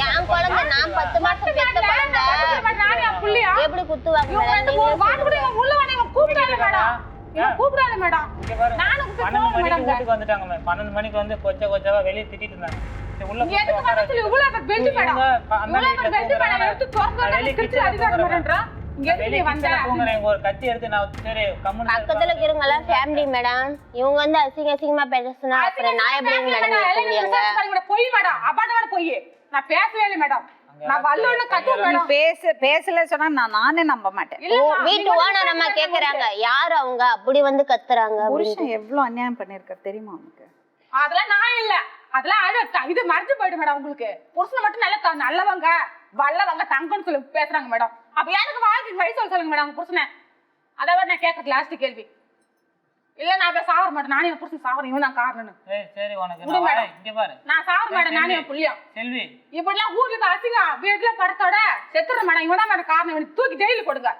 என் குழந்தை நான் பத்து மாசம் பெத்த குழந்தை. எப்படி குத்துவாங்க மேடம்? உள்ள வந்து கூப்பிடாத மேடம். கூப்பிடாத நானும் வீட்டுக்கு வந்துட்டாங்க பன்னெண்டு மணிக்கு வந்து கொச்ச கொச்சவா வெளியே திட்டிட்டு இருந்தாங்க. எதுக்கு வந்து இவ்வளவு பெல்ட் மேடம்? இவ்வளவு பெல்ட். எடுத்து திறந்து வெளியே கிச்சன்ல அதிகாரம். பண்றா? பக்கத்துல ஃபேமிலி மேடம். இவங்க வந்து அசிங்க அசிங்கமா பேசுனா அப்புறம் நான் எப்படி மேடம் பொய் மேடம். அபாண்டமான பொய். நான் பேசவே இல்லை மேடம் நான் வல்லோன்னு கத்துவேன் மேடம் பேச பேசல சொன்னா நான் நானே நம்ப மாட்டேன். வீட்டு ஓனர் அம்மா கேக்குறாங்க. யாரு அவங்க? அப்படி வந்து கத்துறாங்க புருஷன் எவ்வளவு அநியாயம் பண்ணிருக்காரு தெரியுமா உனக்கு? அதெல்லாம் நான் இல்ல. அதெல்லாம் அது த- இது மறைஞ்சு போயிடும் மேடம் உங்களுக்கு. புருஷனை மட்டும் நல்ல நல்லவங்க வல்லவங்க தங்கம்னு சொல்லி பேசுறாங்க மேடம் அப்ப எனக்கு வாழ்க்கை வழி சொல்ல சொல்லுங்க மேடம் புருஷனை. அதாவது நான் கேட்கறது லாஸ்ட் கேள்வி. இல்ல நான் போய் சாவர மாட்டேன். நானே புருஷன் சாவறேன் இவன் தான் காரணம்னு சரி சரி உனக்கு விடு மேடம். இங்க பாரு. நான் சாவர மாட்டேன். நானே என் புள்ளியா. செல்வி. இப்படிலாம் ஊர்ல போய் அசிங்க. வீட்டுல படத்தோட செத்துற மேடம் இவன் தான் மேடம் காரணம். தூக்கி ஜெயிலுக்கு கொடுங்க.